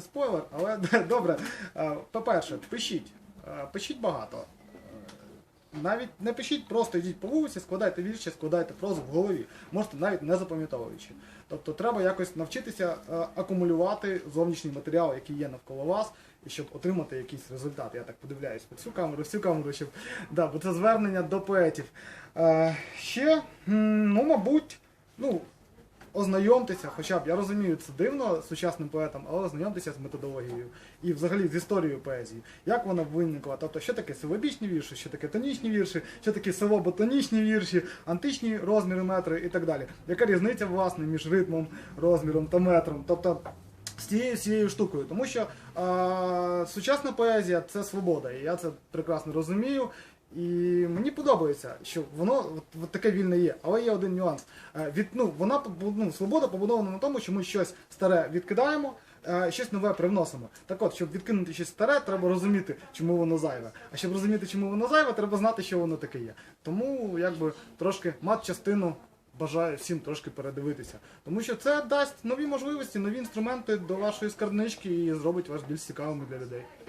спойлер, але добре. Е, По-перше, пишіть. Е, Пишіть багато. Е, Навіть не пишіть, просто йдіть по вулиці, складайте вірші, складайте прозу в голові. Можете навіть не запам'ятовуючи. Тобто треба якось навчитися акумулювати зовнішній матеріал, який є навколо вас, і щоб отримати якийсь результат. Я так подивляюсь по цю камеру, всю камеру, щоб да, бо це звернення до поетів. Ще, ну, мабуть, ну, ознайомтеся, хоча б я розумію, це дивно сучасним поетам, але ознайомтеся з методологією і взагалі з історією поезії. Як вона виникла? Тобто, що таке силобічні вірші, що таке тонічні вірші, що таке село-ботанічні вірші, античні розміри метри і так далі. Яка різниця, власне, між ритмом, розміром та метром? Тобто. З цією всією штукою, тому що е, сучасна поезія це свобода, і я це прекрасно розумію. І мені подобається, що воно от, таке вільне є. Але є один нюанс. Е, від, ну, вона ну, свобода побудована на тому, що ми щось старе відкидаємо, е, щось нове привносимо. Так от, щоб відкинути щось старе, треба розуміти, чому воно зайве. А щоб розуміти, чому воно зайве, треба знати, що воно таке є. Тому якби трошки мат частину бажаю всім трошки передивитися. Тому що це дасть нові можливості, нові інструменти до вашої скарбнички і зробить вас більш цікавими для людей.